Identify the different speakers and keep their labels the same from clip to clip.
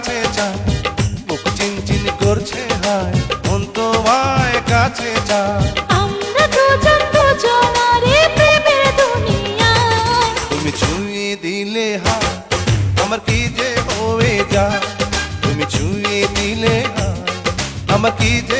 Speaker 1: কাছে বুক চিনচিন করছে হায় মন তোমায় কাছে তুমি ছুঁয়ে দিলে হায় আমার কি যে হয়ে তুমি ছুঁয়ে দিলে হায় আমার কি যে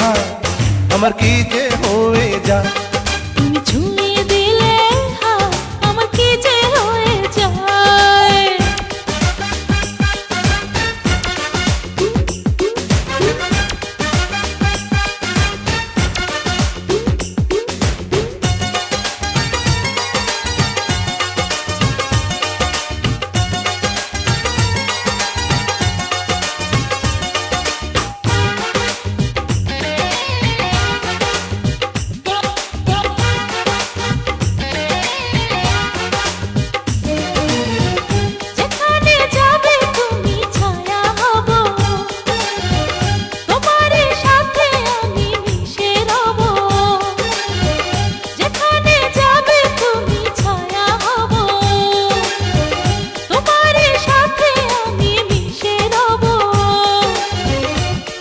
Speaker 1: দিলে হাত আমার কি যে হয়ে যায়
Speaker 2: তুমি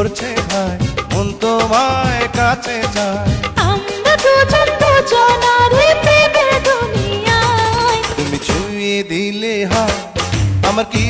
Speaker 1: করছে ভাই মন তোমায় কাছে যায়
Speaker 2: আমরা দুজন দুজনারে প্রেমের দুনিয়ায়।
Speaker 1: তুমি ছুঁয়ে দিলে হায় আমার কি